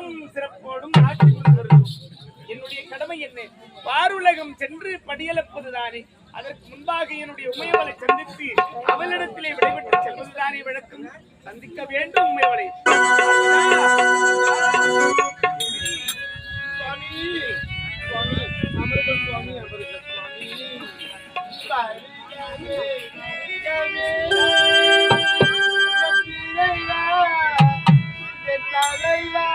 பேரும் சிறப்போடும் ஆட்சி என்னுடைய கடமை என்ன பாருலகம் சென்று படியளப்பதுதானே அதற்கு முன்பாக என்னுடைய உமையவளை சந்தித்து அவளிடத்திலே விடைபெற்று செல்வதுதானே வழக்கம் சந்திக்க வேண்டும் உமையவளை அமிர்தம் சுவாமி அமிர்தம் தலைவா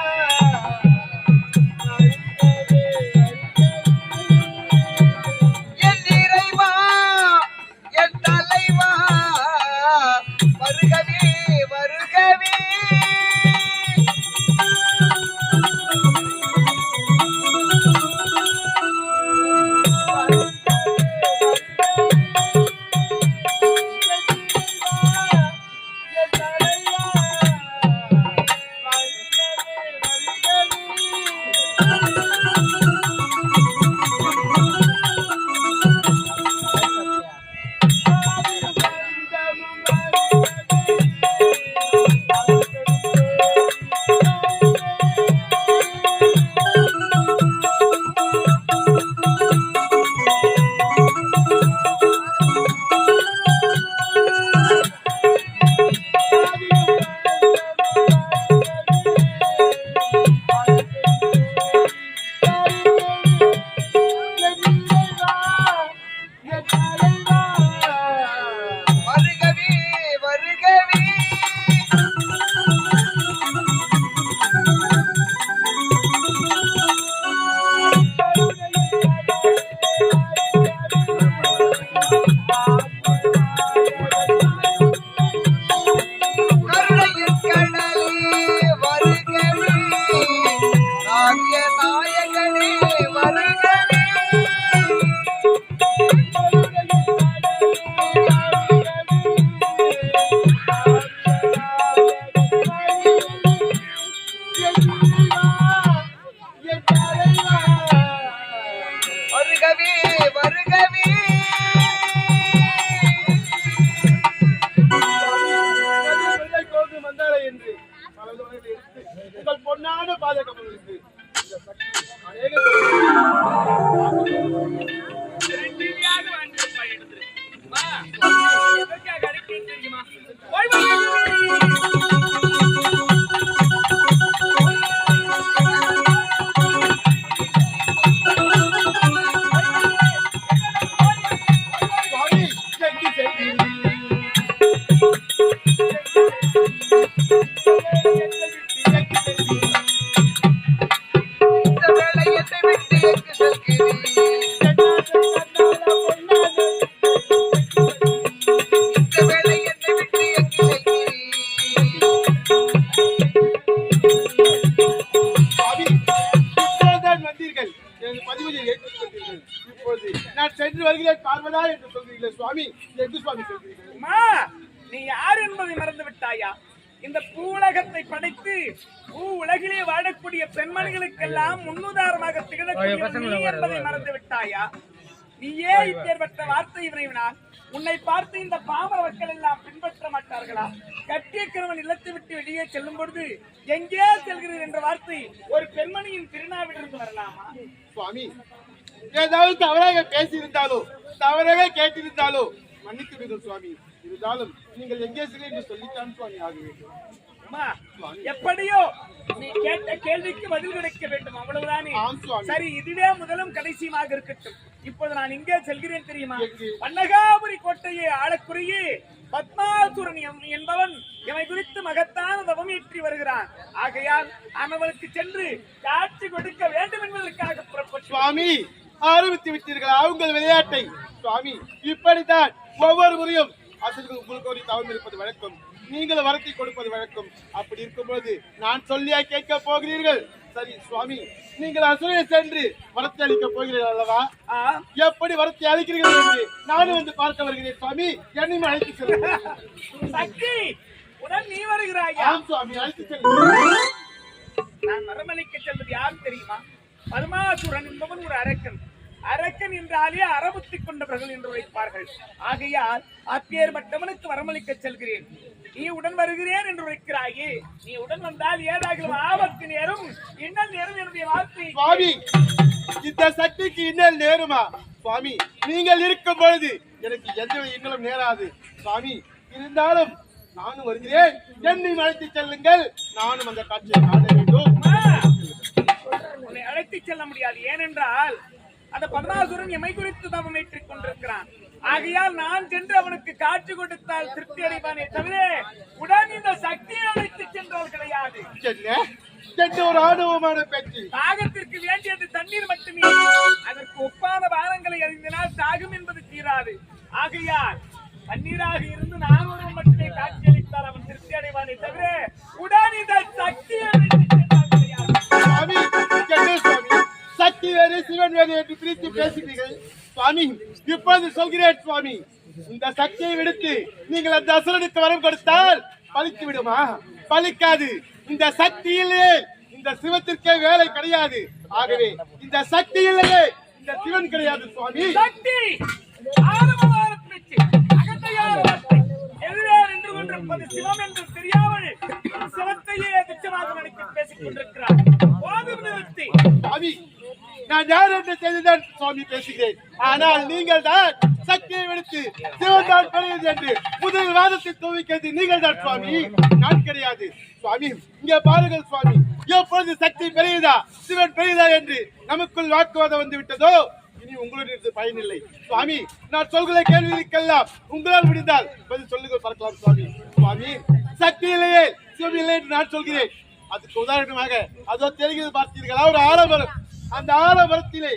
சுவாமி அம்மா நீ யார் என்பதை மறந்து விட்டாயா? இந்த பூவுலகத்தை படைத்து பூ உலகிலே வாழக்கூடிய பெண்மணிகளுக்கெல்லாம் முன்னுதாரணமாக திகழக்கூடிய என்பதை மறந்து விட்டாயா? நீயே இப்பேற்பட்ட வார்த்தை விரைவினால் உன்னை பார்த்து இந்த பாமர மக்கள் எல்லாம் பின்பற்ற மாட்டார்களா? கட்டிய கிழவன் இல்லத்தை விட்டு வெளியே செல்லும் பொழுது எங்கே செல்கிறீர் என்ற வார்த்தை ஒரு பெண்மணியின் திருநாவிலிருந்து வரலாமா? சுவாமி ஏதாவது தவறாக பேசியிருந்தாலோ தவறாக கேட்டிருந்தாலோ மன்னித்து விடுங்கள் சுவாமி. இருந்தாலும் நீங்கள் எங்கே என்று சொல்லித்தான் சுவாமி ஆக வேண்டும். எப்படியோ நீ கேட்ட கேள்விக்கு பதில் கிடைக்க வேண்டும் அவ்வளவுதானே. சரி இதுவே முதலும் கடைசியுமாக இருக்கட்டும். இப்போது நான் எங்கே செல்கிறேன் தெரியுமா? பன்னகாபுரி கோட்டையை ஆளக்குறையே பத்மாசுரன் எம்- என்பவன் இவை குறித்து மகத்தான தவம் ஏற்றி வருகிறான். ஆகையால் அவனுக்கு சென்று காட்சி கொடுக்க வேண்டும் என்பதற்காக புறப்பட்டு சுவாமி ஆரம்பித்து விட்டீர்களா. உங்கள் விளையாட்டை. சுவாமி இப்படித்தான் ஒவ்வொரு முறையும் அசல்கள் உங்களுக்கு ஒரு தவம் இருப்பது வழக்கம். நீங்கள் வரத்தை கொடுப்பது வழக்கம். அப்படி இருக்கும்போது நான் சொல்லியா கேட்க போகிறீர்கள்? சரி சுவாமி நீங்கள் அசுரையை சென்று வரத்தை அளிக்க போகிறீர்கள் அல்லவா? எப்படி வரத்தை அளிக்கிறீர்கள் என்று நானும் வந்து பார்க்க வருகிறேன் சுவாமி. என்னையும் அழைத்து செல்லுங்கள். உடன் நீ வருகிறாயா? ஆம் சுவாமி அழைத்து செல்லுங்கள். நான் மரமளிக்க செல்வது யார் தெரியுமா? பரமாசுரன் என்பவன் ஒரு அரக்கன். அரக்கன் என்றாலே அறபுத்தி கொண்டவர்கள் என்று வைப்பார்கள் ஆகையால் அப்பேற்பட்டவனுக்கு வரமளிக்க செல்கிறேன். நீ உடன் வருகிறேன் என்று வைக்கிறாயே நீ உடன் வந்தால் ஏதாகிலும் ஆபத்து நேரும் இன்னல் நேரும் என்னுடைய வார்த்தை. சுவாமி இந்த சக்திக்கு இன்னல் நேருமா? சுவாமி நீங்கள் இருக்கும் பொழுது எனக்கு எந்த இன்னலும் நேராது. சுவாமி இருந்தாலும் நானும் வருகிறேன். என்னை அழைத்து செல்லுங்கள். நானும் அந்த காட்சியை காண வேண்டும். உன்னை அழைத்துச் செல்ல முடியாது. ஏனென்றால் அந்த பத்மாசுரன் எமை குறித்து தவம் ஏற்றுக் கொண்டிருக்கிறான். ஆகையால் நான் சென்று அவனுக்கு காட்சி கொடுத்தால் திருப்தி அடைவானே தவிர உடன் இந்த சக்தியை அழைத்துச் சென்றால் கிடையாது. ஒரு ஆணவமான பேச்சு. தாகத்திற்கு வேண்டியது தண்ணீர் மட்டுமே. அதற்கு ஒப்பான பானங்களை அறிந்தினால் தாகம் என்பது தீராது. ஆகையால் தண்ணீராக இருந்து நான் ஒருவன் மட்டுமே காட்சியளித்தால் அவன் திருப்தி அடைவானே தவிர உடன் இந்த சக்தியை அழைத்துச் சென்றால் சக்தி வேறு சிவன் வேறு என்று பிரித்து பேசுகிறீர்கள். சுவாமி இப்பொழுது சொல்கிறேன் சுவாமி இந்த சக்தியை விடுத்து நீங்கள் அந்த அசுரனுக்கு வரம் கொடுத்தால் பலித்து விடுமா? பலிக்காது. இந்த சக்தியிலே இந்த சிவத்திற்கே வேலை கிடையாது. ஆகவே இந்த சக்தியிலேயே இந்த சிவன் கிடையாது சுவாமி. சக்தி! ஆரம்பமான பேச்சு அகத்தையான வார்த்தை எதிரே நின்று கொண்டிருப்பது சிவம் என்று தெரியாமல் சிவத்தையே துச்சமாக நினைத்து பேசிக் கொண்டிருக்கிறார். சுவாமி நான் யார் என்று தெரிந்துதான் சுவாமி பேசுகிறேன். ஆனால் நீங்கள் தான் சக்தியை விடுத்து சிவன் தான் பெரியது என்று முதல் வாதத்தை துவக்கிறது நீங்கள் தான் சுவாமி. நான் கிடையாது. சுவாமி இங்கே பாருங்கள் சுவாமி. எப்பொழுது சக்தி பெரியதா? சிவன் பெரியதா என்று நமக்குள் வாக்குவாதம் வந்து விட்டதோ? இனி உங்களுடைய பயனில்லை. சுவாமி நான் சொல்கிற கேள்விகளுக்கெல்லாம் உங்களால் முடிந்தால் பதில் சொல்லுங்கள் பார்க்கலாம் சுவாமி. சுவாமி சக்தி இல்லையே சிவன் இல்லை என்று நான் சொல்கிறேன். அதுக்கு உதாரணமாக அதோ தெரிகிறது பார்த்தீர்களா ஒரு ஆரம்பம் அந்த ஆலமரத்திலே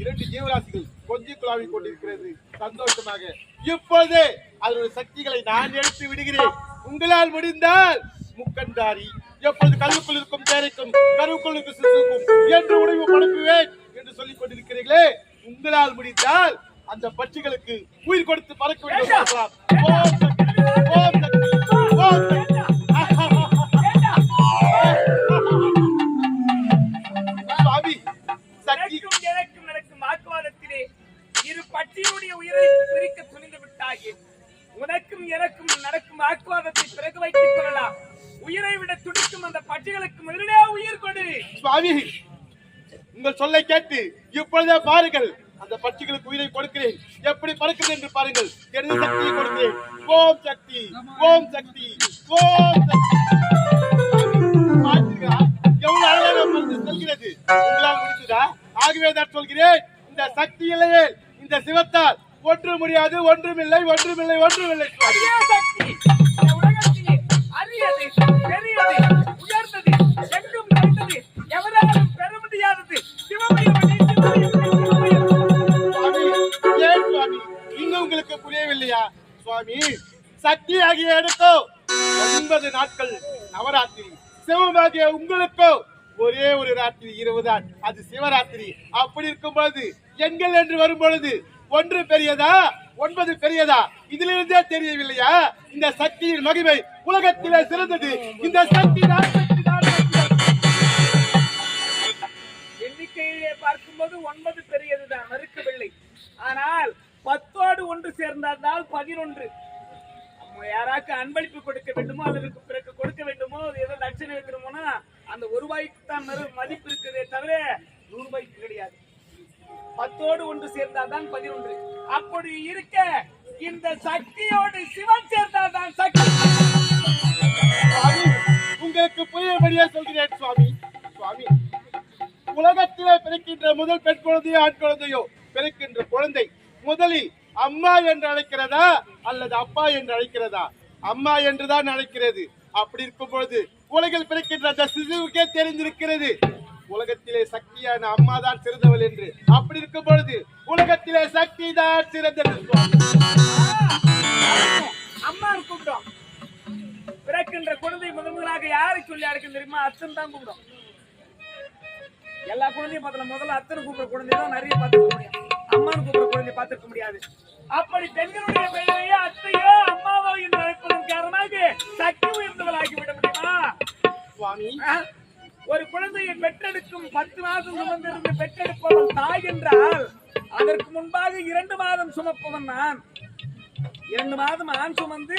இரண்டு ஜீவராசிகள் கொஞ்சி குழாவி கொண்டிருக்கிறது சந்தோஷமாக இப்பொழுதே அதனுடைய சக்திகளை நான் எடுத்து விடுகிறேன் உங்களால் முடிந்தால் முக்கண்டாரி எப்பொழுது கல்லுக்குள் இருக்கும் தேரைக்கும் கருவுக்குள் இருக்கும் சிசுக்கும் என்று உணவு பழப்புவேன் என்று சொல்லிக் கொண்டிருக்கிறீர்களே உங்களால் முடிந்தால் அந்த பட்சிகளுக்கு உயிர் கொடுத்து பறக்க வேண்டும். ஓம் சக்தி, ஓம் சக்தி, ஓம் சக்தி. பட்டியுடைய உயிரை பிரிக்க துணிந்து விட்டாயே. உனக்கும் எனக்கும் நடக்கும் வாக்குவாதத்தை பிறகு வைத்துக் கொள்ளலாம். உயிரை விட துடிக்கும் அந்த பட்டிகளுக்கு முதலிலே உயிர் கொடு. சுவாமி உங்கள் சொல்லை கேட்டு இப்பொழுதே பாருங்கள். அந்த பட்சிகளுக்கு உயிரை கொடுக்கிறேன். எப்படி பறக்கிறது என்று பாருங்கள். எனது சக்தியை கொடுக்கிறேன்? ஓம் சக்தி ஓம் சக்தி ஓம் சக்தி. எவ்வளவு அழகாக சொல்கிறது செல்கிறது. உங்களால் முடிந்ததா? ஆகவே தான் சொல்கிறேன். இந்த சக்தி இல்லையே. இந்த சிவத்தால் ஒன்று முடியாது ஒன்றுமில்லை ஒன்றுமில்லை ஒன்றுமில்லை. இன்னும் உங்களுக்கு புரியவில்லையா? சுவாமி சக்தி ஆகிய எனக்கோ ஒன்பது நாட்கள் நவராத்திரி சிவமாகிய உங்களுக்கோ ஒரே ஒரு ராத்திரி இரவுதான் அது சிவராத்திரி. அப்படி இருக்கும்போது எண்கள் என்று வரும்பொழுது ஒன்று பெரியதா ஒன்பது பெரியதா? இதிலிருந்தே தெரியவில்லையா? இந்த சக்தியின் மகிமை உலகத்திலே சிறந்தது. இந்த சக்தி தான் சக்தி தான். எண்ணிக்கையிலே பார்க்கும்போது ஒன்பது பெரியதுதான் மறுக்கவில்லை. ஆனால் பத்தோடு ஒன்று சேர்ந்தால் பதினொன்று. நம்ம யாராக்கு அன்பளிப்பு கொடுக்க வேண்டுமோ அதற்கு பிறகு கொடுக்க வேண்டுமோ அது ஏதோ தட்சணை வைக்கணுமோனா அந்த ஒரு ரூபாய்க்கு தான் மதிப்பு இருக்குதே தவிர நூறு ரூபாய்க்கு கிடையாது. பத்தோடு ஒன்று சேர்ந்தாதான் பதினொன்று. அப்படி இருக்க இந்த சக்தியோடு சிவன் சேர்ந்தாதான் சக்தி. சுவாமி உங்களுக்கு புரியபடியா சொல்கிறேன் சுவாமி. சுவாமி உலகத்திலே பிறக்கின்ற முதல் பெண் குழந்தையோ ஆண் குழந்தையோ பிறக்கின்ற குழந்தை முதலில் அம்மா என்று அழைக்கிறதா அல்லது அப்பா என்று அழைக்கிறதா? அம்மா என்றுதான் அழைக்கிறது. அப்படி இருக்கும் பொழுது உலகில் பிறக்கின்ற அந்த சிசுவுக்கே தெரிந்திருக்கிறது. உலகத்திலே சக்தியான அம்மா தான் சிறந்தவள் என்று. அப்படி இருக்கும் பொழுது உலகத்திலே சக்தி தான் சிறந்தது. அம்மா கூப்பிட்டோம். பிறக்கின்ற குழந்தை முதன் முதலாக யாரை சொல்லி அழைக்கும் தெரியுமா? அத்தன் தான் கூப்பிடும். எல்லா குழந்தையும் பார்த்தல முதல்ல அத்தனை கூப்பிடுற குழந்தை தான் நிறைய பார்த்துக்க முடியும். அம்மான்னு கூப்பிடுற குழந்தை பார்த்துக்க முடியாது. அப்படி பெண்களுடைய பெயரையே அத்தையோ அம்மாவோ என்று அழைப்பதன் காரணமாக சக்தி உயர்ந்தவளாகி விட முடியுமா? சுவாமி? ஒரு குழந்தையை பெற்றெடுக்கும் பத்து மாதம் சுமந்திருந்து பெற்றெடுப்பவள் தாய் என்றால் அதற்கு முன்பாக இரண்டு மாதம் சுமப்பவன் நான். இரண்டு மாதம் ஆண் சுமந்து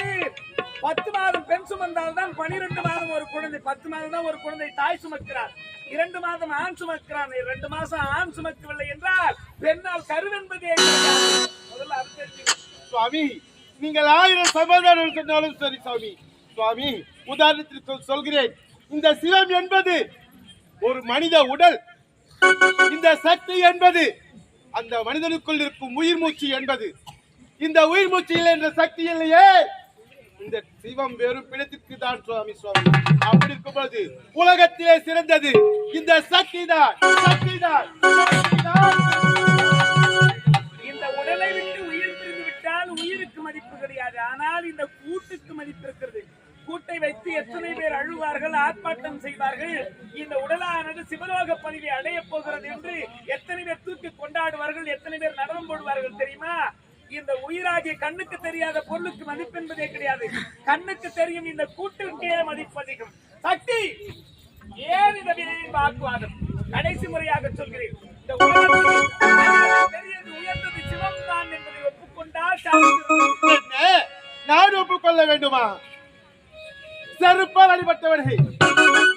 பத்து மாதம் பெண் சுமந்தால் தான் பனிரெண்டு மாதம் ஒரு குழந்தை பத்து மாதம் தான் ஒரு குழந்தை தாய் சுமக்கிறார். இரண்டு மாதம் ஆண் சுமக்கிறான் இரண்டு மாசம் ஆண் சுமக்கவில்லை என்றால் பெண்ணால் கருவென்பதே சுவாமி. நீங்கள் ஆயிரம் சமாதானம் சொன்னாலும் சரி சுவாமி. சுவாமி உதாரணத்திற்கு சொல்- சொல்கிறேன். இந்த சிவம் என்பது ஒரு மனித உடல். இந்த சக்தி என்பது அந்த மனிதனுக்குள் இருக்கும் உயிர் மூச்சு என்பது. இந்த உயிர் மூச்சு இல்லை என்ற சக்தி இல்லையே. இந்த சிவம் வெறும் பிணத்திற்கு தான் சுவாமி சுவாமி. அப்படி இருக்கும்போது உலகத்திலே சிறந்தது இந்த சக்தி தான் சக்தி தான். மதிப்பு கிடையாது. ஆனால் இந்த கூட்டுக்கு மதிப்பு இருக்கிறது. கூட்டை வைத்து எத்தனை பேர் அழுவார்கள் ஆர்ப்பாட்டம் செய்வார்கள் இந்த உடலானது சிவலோக பதவி அடைய போகிறது என்று எத்தனை பேர் தூக்கி கொண்டாடுவார்கள் எத்தனை பேர் நடனம் போடுவார்கள் தெரியுமா? இந்த உயிராகிய கண்ணுக்கு தெரியாத பொருளுக்கு மதிப்பு என்பதே கிடையாது. கண்ணுக்கு தெரியும் இந்த கூட்டிற்கே மதிப்பு அதிகம். சக்தி! ஏன் இந்த வாக்குவாதம்? கடைசி முறையாக சொல்கிறேன். இந்த உலகத்தில் நான் ஒப்புக்கொள்ள வேண்டுமா? செருப்பால் அடிபட்டவனே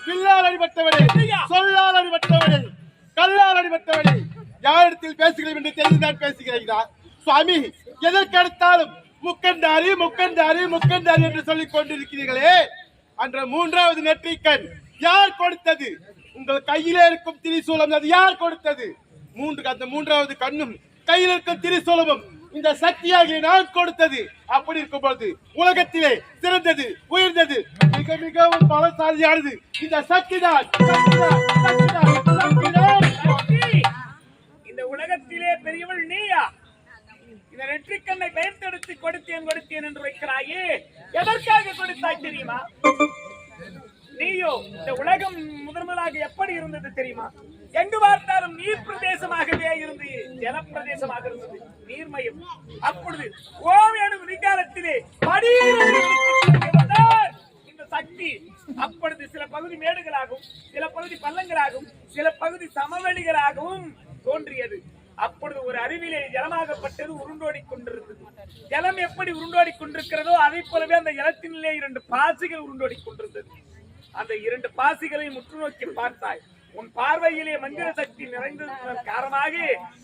பில்லால் அடிபட்டவனே சொல்லால் அடிபட்டவனே கல்லால் அடிபட்டவனே. யாரிடத்தில் பேசுகிறேன் என்று தெரிந்துதான் பேசுகிறீர்களா சுவாமி எதற்கெடுத்தாலும் முக்கண்டாரி முக்கண்டாரி முக்கண்டாரி என்று சொல்லிக் கொண்டிருக்கிறீர்களே. அன்ற மூன்றாவது நெற்றிக்கண் யார் கொடுத்தது? உங்கள் கையிலே இருக்கும் திரிசூலம் அது யார் கொடுத்தது? மூன்று அந்த மூன்றாவது கண்ணும் கையில் இருக்கும் திரிசூலமும் இந்த சக்தியாகிய நான் கொடுத்தது. அப்படி இருக்கும் பொழுது உலகத்திலே சிறந்தது உயர்ந்தது மிக மிகவும் பலசாலியானது. இந்த சக்திதான் சக்திதான், இந்த உலகத்திலே பெரியவள் நீயா? இந்த நெற்றிக்கண்ணை பெயர்த்தெடுத்து கொடுத்தேன் கொடுத்தேன் என்று வைக்கிறாயே. எதற்காக கொடுத்தாய் தெரியுமா? நீயோ இந்த உலகம் முதன்முதலாக எப்படி இருந்தது தெரியுமா? எங்கு பார்த்தாலும் நீர் பிரதேசமாகவே இருந்து ஜல பிரதேசமாக இருந்தது. நீர்மயம். அப்பொழுது ஓவியனும் எனும் விகாரத்திலே இந்த சக்தி அப்பொழுது சில பகுதி மேடுகளாகவும் சில பகுதி பள்ளங்களாகவும் சில பகுதி சமவெளிகளாகவும் தோன்றியது. அப்பொழுது ஒரு அருவிலே ஜலமாகப்பட்டது உருண்டோடி கொண்டிருந்தது. ஜலம் எப்படி உருண்டோடி கொண்டிருக்கிறதோ அதை போலவே அந்த ஜலத்தினிலே இரண்டு பாசிகள் உருண்டோடி கொண்டிருந்தது. அந்த இரண்டு பாசிகளை முற்று நோக்கி பார்த்தாய். உன் பார்வையிலே மந்திர சக்தி நிறைந்ததன் காரணமாக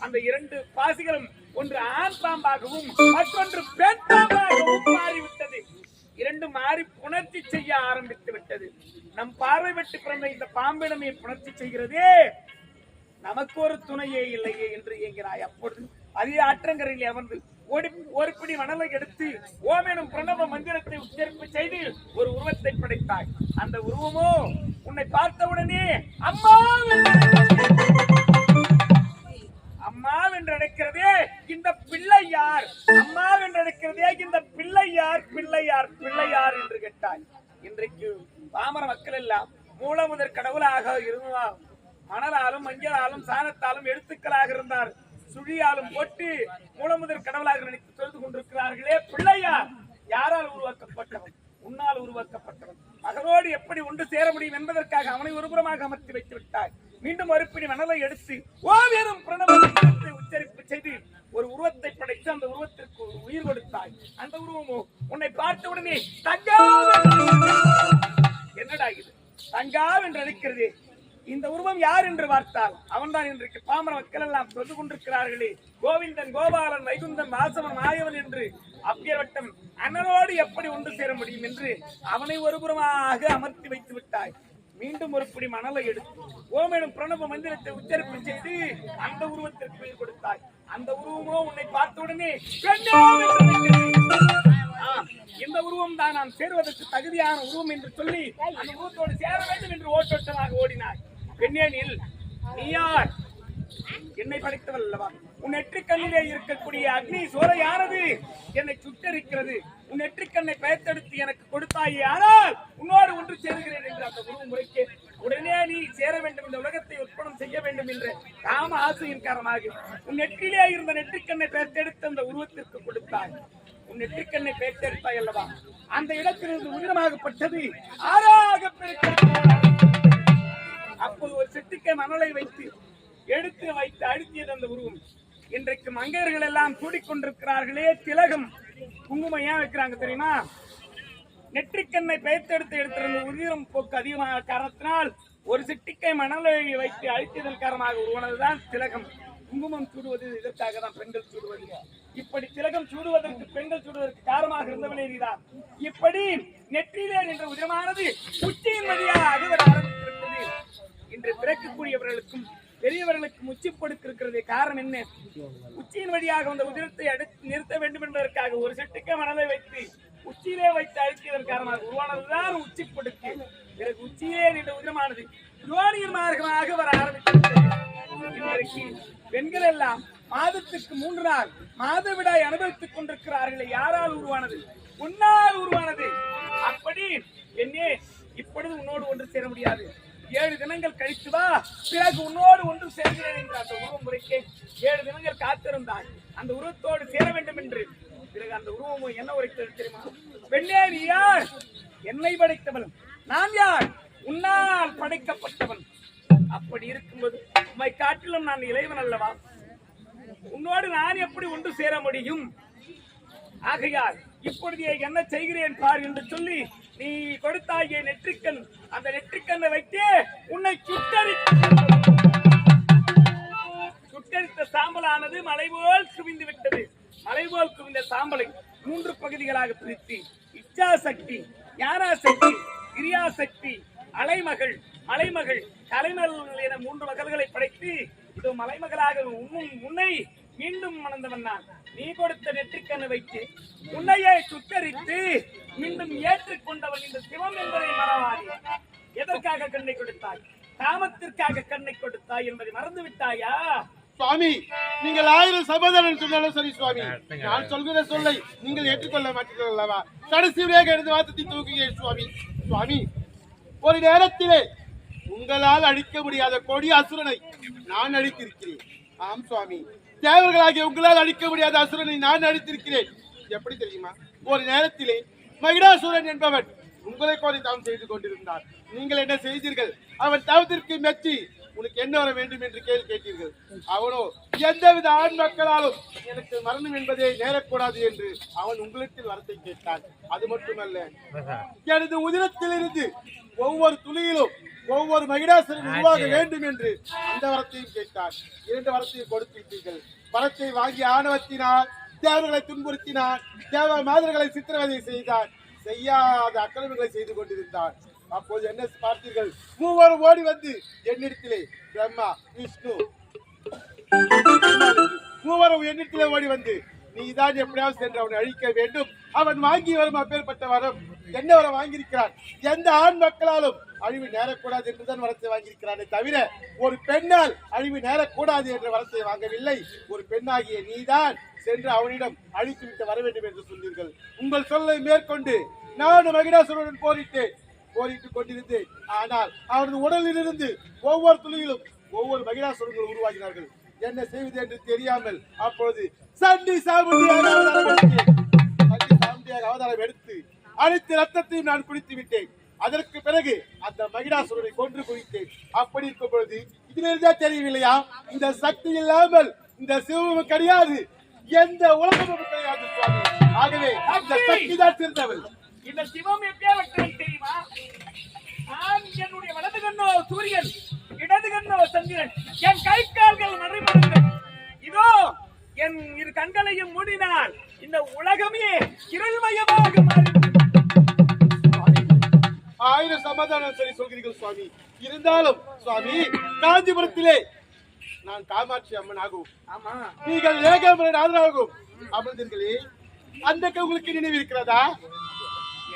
அந்த இரண்டு பாசிகளும் ஒன்று ஆண் பாம்பாகவும் மற்றொன்று பெண் பாம்பாகவும் மாறிவிட்டது. இரண்டு மாறி புணர்ச்சி செய்ய ஆரம்பித்து விட்டது. நம் பார்வை விட்டு பிறந்த இந்த பாம்பிடமே புணர்ச்சி செய்கிறதே. நமக்கு ஒரு துணையே இல்லையே என்று இயங்கிறாய் அப்பொழுது அதே ஆற்றங்கரையில் அமர்ந்து ஓடி ஒரு பிடி மணலை எடுத்து ஓமேனும் பிரணவ மந்திரத்தை உச்சரிப்பு செய்து ஒரு உருவத்தை படைத்தாய். அந்த உருவமோ உன்னை பார்த்தவுடனே அம்மா! அம்மா என்று அழைக்கிறதே இந்த பிள்ளை யார் அம்மா என்று இந்த பிள்ளை யார் பிள்ளை யார் பிள்ளை யார் என்று கேட்டாய். இன்றைக்கு பாமர மக்கள் எல்லாம் மூலமுதற் கடவுளாக இருந்தார் மணலாலும் மஞ்சளாலும் சாணத்தாலும் எழுத்துக்களாக இருந்தார். சுழியாலும் போட்டு மூலமுதற் கடவுளாக நினைத்து தொழுது கொண்டிருக்கிறார்களே பிள்ளையார். யாரால் உருவாக்கப்பட்டவன்? உன்னால் உருவாக்கப்பட்டவன். மகனோடு எப்படி ஒன்று சேர முடியும் என்பதற்காக அவனை ஒருபுறமாக அமர்த்தி வைத்து விட்டாய் மீண்டும் மறுபடி மணலை எடுத்து ஓவியரும் பிரணவத்தை உச்சரிப்பு செய்து ஒரு உருவத்தை படைத்து அந்த உருவத்திற்கு ஒரு உயிர் கொடுத்தாய். அந்த உருவமோ உன்னை பார்த்த உடனே தங்கா என்னடா இது? தங்கா என்று அழைக்கிறது. உருவம் யார் என்று பார்த்தால் அவன்தான் இன்றைக்கு பாமர மக்கள் எல்லாம் சொல்லி கொண்டிருக்கிறார்களே. கோவிந்தன் கோபாலன் வைகுந்தன் வாசவன் மாயவன் என்று அப்பேற்பட்டம் அண்ணனோடு எப்படி ஒன்று சேர முடியும் என்று அவனை ஒருபுறமாக அமர்த்தி வைத்து விட்டாய். மீண்டும் ஒரு பிடி மணலை எடுத்து ஓமேனும் பிரணவ மந்திரத்தை உச்சரிப்பு செய்து அந்த உருவத்திற்கு உயிர் கொடுத்தாய். அந்த உருவமோ உன்னை பார்த்தவுடனே இந்த உருவம் தான் நான் சேருவதற்கு தகுதியான உருவம் என்று சொல்லி அந்த உருவத்தோடு சேர வேண்டும் என்று ஓட்டோட்டமாக ஓடினாய். பெண்ணேனில் நீ யார் என்னை படைத்தவள் அல்லவா உன் நெற்றிக்கண்ணிலே இருக்கக்கூடிய அக்னி சோலையானது என்னை சுட்டரிக்கிறது. உன் நெற்றிக்கண்ணை பயத்தெடுத்து எனக்கு கொடுத்தாயே ஆனால் உன்னோடு ஒன்று சேருகிறேன் என்று அந்த குரு முறைக்கு உடனே நீ சேர வேண்டும் இந்த உலகத்தை உற்பணம் செய்ய வேண்டும் என்ற காம ஆசையின் காரணமாக உன் நெற்றிலே இருந்த நெற்றிக்கண்ணை பெயர்த்தெடுத்து அந்த உருவத்திற்கு கொடுத்தாய் உன் நெற்றிக்கண்ணை பெயர்த்தெடுத்தாய் அல்லவா அந்த இடத்திலிருந்து உயிரமாகப்பட்டது. ஆறாக பெருக்க அப்போது ஒரு சிட்டிக்கை மணலை வைத்து எடுத்து வைத்து அழுத்தியது அந்த உருவம். இன்றைக்கு மங்கையர்கள் எல்லாம் கூடிக்கொண்டிருக்கிறார்களே திலகம். குங்குமம் ஏன் வைக்கிறாங்க தெரியுமா? நெற்றிக்கண்ணை பெயர்த்தெடுத்து எடுத்திருந்த உதிரம் போக்கு அதிகமான காரணத்தினால் ஒரு சிட்டிக்கை மணலை வைத்து அழித்ததன் காரணமாக உருவானதுதான் திலகம். குங்குமம் சூடுவது இதற்காக தான் பெண்கள் சூடுவது. இப்படி திலகம் சூடுவதற்கு பெண்கள் சூடுவதற்கு காரணமாக இருந்தவனே நீதான். இப்படி நெற்றியிலே நின்ற உதிரமானது உச்சியின் வழியாக வர ஆரம்பித்திருக்கிறது இன்று பிறக்கக்கூடியவர்களுக்கும் பெரியவர்களுக்கும் உச்சி கொடுத்திருக்கிறதே காரணம் என்ன? உச்சியின் வழியாக வந்த உதிரத்தை அடுத்து நிறுத்த வேண்டும் என்பதற்காக ஒரு செட்டுக்கே மணலை வைத்து உச்சியிலே வைத்து அழுத்தியதன் காரணமாக உருவானதுதான் உச்சி கொடுக்கு பிறகு உச்சியிலே நின்ற உதிரமானது யோனியின் மார்க்கமாக வர ஆரம்பித்திருக்கிறது பெண்கள் எல்லாம் மாதத்துக்கு மூன்று நாள் மாதவிடாய் அனுபவித்துக் கொண்டிருக்கிறார்களே யாரால் உருவானது? உன்னால் உருவானது. அப்படி என்னே இப்பொழுது உன்னோடு ஒன்று சேர முடியாது. ஏழு தினங்கள் கழித்து வா. பிறகு உன்னோடு ஒன்று சேர்கிறேன் என்ற அந்த உருவம் முறைக்கு ஏழு தினங்கள் காத்திருந்தாய். அந்த உருவத்தோடு சேர வேண்டும் என்று. பிறகு அந்த உருவமும் என்ன உரைத்தது தெரியுமா? பெண்ணே நீ யார்? என்னை படைத்தவன் நான் யார்? உன்னால் படைக்கப்பட்டவன். அப்படி இருக்கும்போது உம்மை காட்டிலும் நான் இளைவன் அல்லவா? உன்னோடு நான் எப்படி ஒன்று சேர முடியும்? ஆகையால் இப்பொழுது என்ன செய்கிறேன் பார் என்று சொல்லி நீ கொடுத்தாகிய நெற்றிக்கண். அந்த நெற்றிக்கண்ணை வைத்தே உன்னை சுட்டரி சுட்டரித்த சாம்பலானது மலை போல் குவிந்து விட்டது. மலை போல் குவிந்த சாம்பலை மூன்று பகுதிகளாக பிரித்து இச்சா சக்தி ஞானா சக்தி கிரியா சக்தி அலைமகள் மலைமகள் கலைமகள் என மூன்று மகள்களை படைத்து இதோ மலைமகளாக உன்னும் உன்னை மீண்டும் மணந்தவன் நான். நீ கொடுத்த நெற்றிக்கண்ணை வைத்து உன்னையே சுட்டரித்து மீண்டும் ஏற்றுக்கொண்டவன் இந்த சிவம் என்பதை மறவாதே. எதற்காக கண்ணை கொடுத்தாய்? காமத்திற்காக கண்ணை கொடுத்தாய் என்பதை மறந்து விட்டாயா சுவாமி நீங்கள் ஆயிரம் சமாதானம் சொன்னாலும் சரி சுவாமி. நான் சொல்கிற சொல்லை நீங்கள் ஏற்றுக்கொள்ள மாட்டீர்கள் அல்லவா? கடைசி வரையாக எடுத்து வார்த்தை தூக்குகிறேன் சுவாமி. சுவாமி ஒரு நேரத்திலே உங்களால் அழிக்க முடியாத கொடிய அசுரனை நான் அழித்திருக்கிறேன். ஆம் சுவாமி. தேவர்களாகிய உங்களால் அழிக்க முடியாத அசுரனை நான் அழித்திருக்கிறேன். எப்படி தெரியுமா? ஒரு நேரத்திலே மகிடாசுரன் என்பவன் உங்களை கோரி தவம் செய்து கொண்டிருந்தார். நீங்கள் என்ன செய்தீர்கள்? அவன் தவத்திற்கு மெச்சி உனக்கு என்ன வர வேண்டும்? என்று கேள்வி கேட்டீர்கள். அவனோ எந்தவித ஆண் மக்களாலும் எனக்கு மரணம் என்பதே நேரக்கூடாது என்று அவன் உங்களிடத்தில் வரத்தை கேட்டான். அது மட்டுமல்ல எனது உதிரத்திலிருந்து ஒவ்வொரு துளியிலும் ஒவ்வொரு மகிடாசரும் உருவாக வேண்டும் என்று அந்த வரத்தையும் கேட்டார். இரண்டு வரத்தையும் கொடுத்து விட்டீர்கள் வரத்தை வாங்கி ஆணவத்தினார் தேவர்களை துன்புறுத்தினார் தேவ மாதர்களை சித்திரவதை செய்தார். செய்யாத அக்கிரமங்களை செய்து கொண்டிருந்தார். அப்போது என்ன பார்த்தீர்கள்? மூவரும் ஓடி வந்து என்னிடத்திலே பிரம்மா விஷ்ணு. மூவரும் என்னிடத்திலே ஓடி வந்து நீதான் எப்படியாவது சென்று அவனை அழிக்க வேண்டும். அவன் வாங்கி வரும் அப்பேற்பட்ட வரம். என்ன வரம் வாங்கியிருக்கிறான் எந்த ஆண் மக்களாலும் அழிவு நேரக்கூடாது என்றுதான் வரத்தை வாங்கியிருக்கிறானே தவிர ஒரு பெண்ணால் அழிவு நேரக்கூடாது என்ற வரத்தை வாங்கவில்லை. ஒரு பெண்ணாகிய நீதான் சென்று அவனிடம் அழித்து விட்டு வர வேண்டும் என்று சொன்னீர்கள். உங்கள் சொல்லை மேற்கொண்டு நான் மகிடாசுரனுடன் போரிட்டேன். போரிட்டுக் கொண்டிருந்தேன். ஆனால் அவரது உடலிலிருந்து ஒவ்வொரு துளியிலும் ஒவ்வொரு மகிடாசுரங்கள் உருவாகினார்கள். என்ன செய்வது என்று தெரியாமல் அப்பொழுது சண்டி சண்டி சாமுண்டியாக அவதாரம் எடுத்து அனைத்து ரத்தத்தையும் நான் குடித்து விட்டேன். அதற்கு பிறகு அந்த மகிழாசுரனை கொன்று குவித்தேன் அப்படி இருக்கும் பொழுது இதிலிருந்தே தெரியவில்லையா? இந்த சக்தி இல்லாமல் இந்த சிவமும் கிடையாது. எந்த உலகமும் கிடையாது சுவாமி. ஆகவே அந்த சக்தி தான் சிறந்தவள். இந்த சிவம் எப்பேற்பட்டவன் தெரியுமா நான் என்னுடைய வலது கண்ணோ சூரியன் இடது கண்ணோ சந்திரன். என் கை கால்கள் மறைமுகங்கள் இதோ என் இரு கண்களையும் மூடினால் இந்த உலகமே இருள்மயமாக மாறி ஆயிரம் சமாதானம் சரி சொல்கிறீர்கள் சுவாமி. இருந்தாலும் சுவாமி காஞ்சிபுரத்திலே நான் காமாட்சி அம்மன் ஆகும். நீங்கள் ஏகாம்பரன் ஆதரவாகும். அமர்ந்தீர்களே அந்த உங்களுக்கு நினைவு இருக்கிறதா?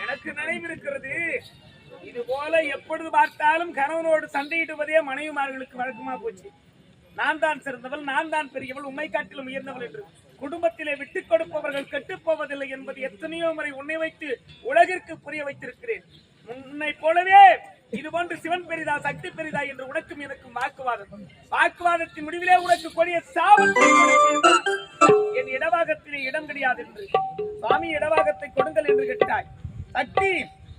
எனக்கு நினைவிருக்கிறது இது போல எப்பொழுது பார்த்தாலும் கணவனோடு சண்டையிடுவதே மனைவிமார்களுக்கு வழக்கமா போச்சு. நான் தான் சிறந்தவள் நான் தான் பெரியவள் உண்மை காட்டிலும் உயர்ந்தவள் என்று குடும்பத்திலே விட்டுக் கொடுப்பவர்கள் கெட்டுப் போவதில்லை என்பது எத்தனையோ முறை உன்னை வைத்து உலகிற்கு புரிய வைத்திருக்கிறேன். உன்னை போலவே இது போன்று சிவன் பெரிதா சக்தி பெரிதா என்று உனக்கும் எனக்கும் வாக்குவாதம். வாக்குவாதத்தின் முடிவிலே உனக்கு கொடிய சாவல் என் இடவாகத்திலே இடம் கிடையாது என்று. சுவாமி இடவாகத்தை கொடுங்கள் என்று கேட்டாய். சக்தி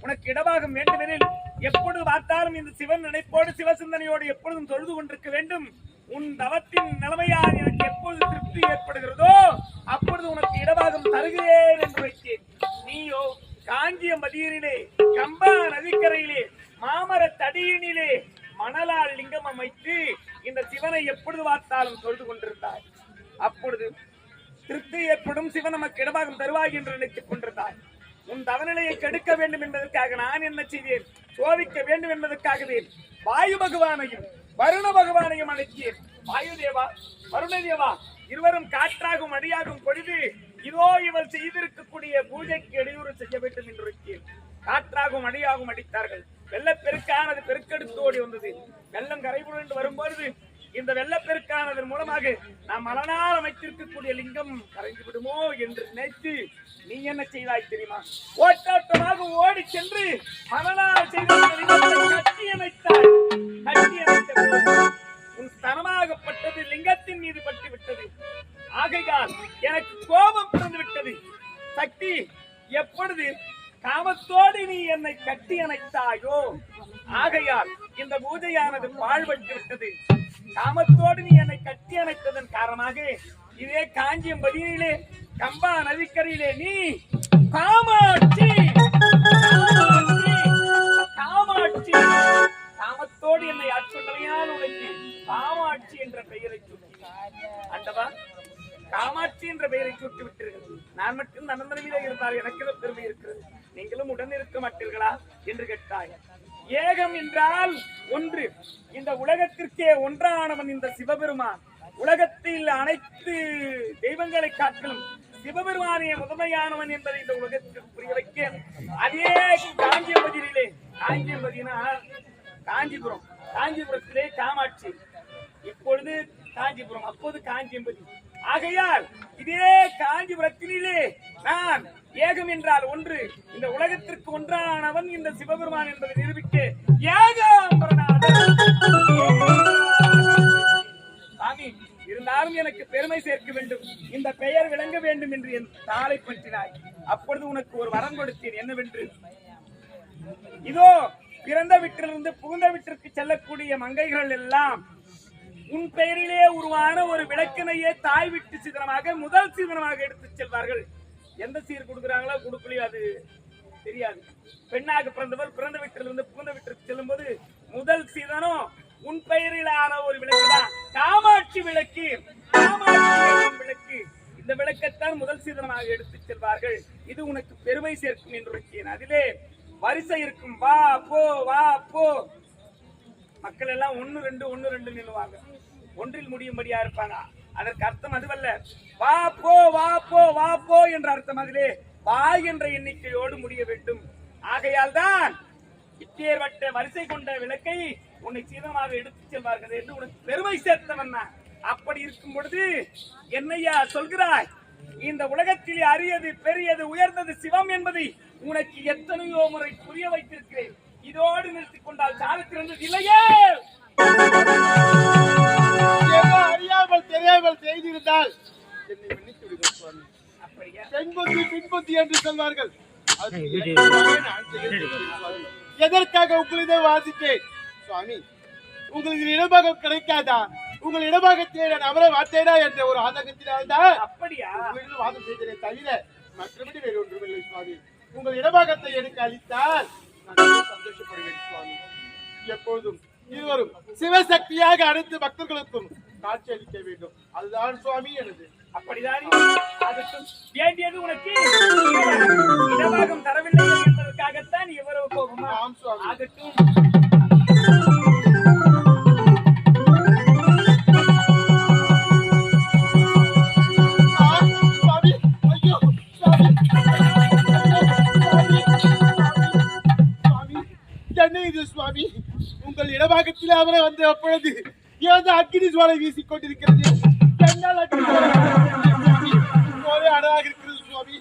உனக்கு இடவாகம் வேண்டுமெனில் எப்பொழுது பார்த்தாலும் இந்த சிவன் நினைப்போடு சிவசிந்தனையோடு எப்பொழுதும் தொழுது கொண்டிருக்க வேண்டும். உன் தவத்தின் நிலைமையால் எனக்கு எப்பொழுது திருப்தி ஏற்படுகிறதோ அப்பொழுது உனக்கு இடவாகம் தருகிறேன் என்று வைத்தேன். நீயோ காஞ்சிய மதியனிலே கம்பா நதிக்கரையிலே மாமர தடியினிலே மணலால் லிங்கம் அமைத்து இந்த சிவனை எப்பொழுது பார்த்தாலும் தொழுது கொண்டிருந்தாய் அப்பொழுது திருப்தி ஏற்படும் சிவன் நமக்கு இடமாகும் தருவாய் என்று நினைத்துக் கொண்டிருந்தார். உன் தவநிலையை கெடுக்க வேண்டும் என்பதற்காக நான் என்ன செய்தேன்? சோதிக்க வேண்டும் என்பதற்காகவே வாயு பகவானையும் வருண பகவானையும் அழைத்தேன். வாயு தேவா வருண தேவா இருவரும் காற்றாகும் அடியாகும் பொழுது இதோ இவள் செய்திருக்கக்கூடிய பூஜைக்கு இடையூறு செய்ய வேண்டும் என்று காற்றாகவும் காற்றாகும் அடியாகும் அடித்தார்கள். வெள்ளப்பெருக்கானது பெருக்கெடுத்து ஓடி வந்தது. வெள்ளம் கரைபுரண்டு வரும்பொழுது இந்த வெள்ளப்பெருக்கானதன் மூலமாக நாம் மலனால் அமைத்திருக்கக்கூடிய லிங்கம் கரைந்து விடுமோ என்று நினைத்து நீ என்ன செய்தாய் தெரியுமா? ஓட்டாட்டமாக ஓடி சென்று மலனால் செய்த லிங்கத்தை கட்டி அமைத்தாய். கட்டி அமைத்த உன் ஸ்தனமாகப்பட்டது லிங்கத்தின் மீது பட்டு விட்டது. ஆகையால் எனக்கு கோபம் பிறந்து விட்டது சக்தி எப்பொழுது காமத்தோடு நீ என்னை கட்டி அணைத்தாயோ ஆகையால் இந்த பூஜையானது பாழ்பட்டு விட்டது. காமத்தோடு நீ என்னை கட்டி அணைத்ததன் காரணமாக இதே காஞ்சியம்பதியிலே கம்பா நதிக்கரையிலே நீ காமாட்சி, நான் மட்டும் நந்தனவிலே இருந்தால் எனக்கு பெருமை இருக்கிறது. நீங்களும் உடன் இருக்க மாட்டீர்களா? என்று கேட்டாய். ஏகம் என்றால் ஒன்று. இந்த உலகத்திற்கே ஒன்றானவன் இந்த சிவபெருமான். உலகத்தில் அனைத்து தெய்வங்களை காட்டிலும் சிவபெருமானே முதன்மையானவன் என்பதை இந்த உலகத்திற்கு புரிய வைக்க. அதே காஞ்சிபதியிலே காஞ்சியம்பதினா காஞ்சிபுரம் காஞ்சிபுரத்திலே காமாட்சி. இப்பொழுது காஞ்சிபுரம் அப்போது காஞ்சியம்பதி ஆகையால் இதே காஞ்சிபுரத்திலே நான் ஏகம் என்றால் ஒன்று இந்த உலகத்திற்கு ஒன்றானவன் இந்த சிவபெருமான் என்பதை நிரூபிக்க சாமி இருந்தாலும் எனக்கு பெருமை சேர்க்க வேண்டும். இந்த பெயர் விளங்க வேண்டும் என்று என் தாளை பற்றினாய். அப்பொழுது உனக்கு ஒரு வரம் கொடுத்தேன். என்னவென்று? இதோ பிறந்த வீட்டிலிருந்து புகுந்த வீட்டிற்கு செல்லக்கூடிய மங்கைகள் எல்லாம் உன் பெயரிலே உருவான ஒரு விளக்கினையே தாய் விட்டு சிதனமாக முதல் சிதனமாக எடுத்து செல்வார்கள். எந்த சீர் கொடுக்குறாங்களோ கொடுக்கலையோ அது தெரியாது. பெண்ணாக பிறந்தவர் பிறந்த வீட்டிலிருந்து புகுந்த வீட்டிற்கு செல்லும் போது முதல் சீதனம் உன் பெயரிலான ஒரு விளக்கு தான் காமாட்சி விளக்கு காமாட்சி விளக்கு. இந்த விளக்கத்தான் முதல் சீதனமாக எடுத்து செல்வார்கள். இது உனக்கு பெருமை சேர்க்கும் என்று வைத்தேன் அதிலே வரிசை இருக்கும். வா போ வா போ. மக்கள் எல்லாம் ஒன்று ரெண்டு ஒன்று ரெண்டு நின்னுவாங்க ஒன்றில் முடியும்படியா இருப்பாங்க அதற்கு அர்த்தம் அதுவல்ல. வா போ வா போ வா போ என்ற அர்த்தம் அதிலே வா என்ற எண்ணிக்கையோடு முடிய வேண்டும். ஆகையால் தான் இப்பேற்பட்ட வரிசை கொண்ட விளக்கை உன்னை சீதமாக எடுத்துச் செல்வார்கள் என்று உனக்கு பெருமை சேர்த்தவன் நான். அப்படி இருக்கும் பொழுது என்னையா சொல்கிறாய்? இந்த உலகத்தில் அரியது பெரியது உயர்ந்தது சிவம் என்பதை உனக்கு எத்தனையோ முறை புரிய வைத்திருக்கிறேன். இதோடு நிறுத்திக் கொண்டால் சாலத்திலிருந்து இல்லையே? ஏதோ அறியாமல் தெரியாமல் செய்திருந்தால் என்னை மன்னித்து விடுங்கள் சுவாமி. அப்படியா? பெண்புத்தி பின்புத்தி என்று சொல்வார்கள். எதற்காக உங்களிடம் வாசித்தேன்? சுவாமி உங்களுக்கு இடபாகம் கிடைக்காதா? உங்கள் இடபாகத்தை நான் அமர மாட்டேனா என்ற ஒரு ஆதங்கத்தினால்தான் அப்படியா? உங்களிடம் வாதம் செய்தேனே தவிர மற்றபடி வேறு ஒன்றுமில்லை சுவாமி. உங்கள் இடபாகத்தை எனக்கு அளித்தால் சந்தோஷப்படுவேன் சுவாமி எப்பொழுதும் இருவரும் சிவசக்தியாக அனைத்து பக்தர்களுக்கும் காட்சி அளிக்க வேண்டும். அதுதான் சுவாமி எனது அப்படிதான் வேண்டியது உனக்கு. இடபாகம் தரவில்லை என்பதற்காகத்தான் இவ்வளவு போகுமா? ஆம் சுவாமி. ஆகட்டும். என்ன இது சுவாமி. உங்கள் இடபாகத்தில் அவரை வந்த அப்பொழுது ஏதோ அக்னி ஜுவாலை வீசிக் கொண்டிருக்கிறது. என்னால் அழகாக இருக்கிறது சுவாமி.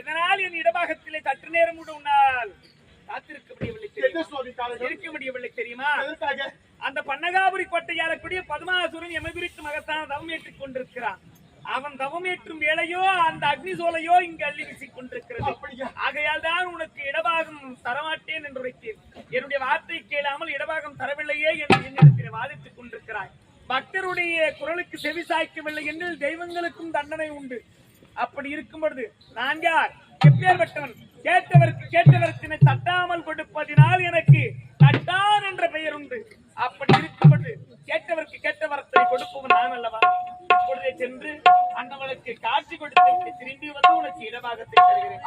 எதனால் என் இடபாகத்திலே சற்று நேரம் கூட உன்னால் காத்திருக்க முடியவில்லை என்ன? சுவாமி இருக்க முடியவில்லை தெரியுமா? அந்த பன்னகாபுரி கோட்டையாளக்கூடிய பதுமாசுரன் எமை குறித்து மகத்தான தவம் ஏற்றுக் கொண்டிருக்கிறான். அவன் தவம் ஏற்றும் வேளையோ அந்த அக்னி சோலையோ இங்கு அள்ளி வீசிக் கொண்டிருக்கிறது ஆகையால் தான் உனக்கு இடபாகம் தரமாட்டேன் என்று உரைத்தேன். என்னுடைய வார்த்தை கேளாமல் இடபாகம் தரவில்லையே என்று என்னிடத்தில் வாதித்துக் கொண்டிருக்கிறாய். பக்தருடைய குரலுக்கு செவி சாய்க்கவில்லை என்றில் தெய்வங்களுக்கும் தண்டனை உண்டு. அப்படி இருக்கும் பொழுது நான் யார்? எப்பேற்பட்டவன்? கேட்டவருக்கு கேட்டவருக்கு தட்டாமல் கொடுப்பதினால் எனக்கு தட்டான் என்ற பெயர் உண்டு. அப்படி இருக்கும் பொழுது கேட்டவருக்கு கேட்ட வரத்தை கொடுப்பவன் நான் அல்லவா இப்பொழுதே சென்று அண்ணவனுக்கு காட்சி கொடுத்து திரும்பி வந்து உனக்கு இடமாகத்தை தருகிறேன்.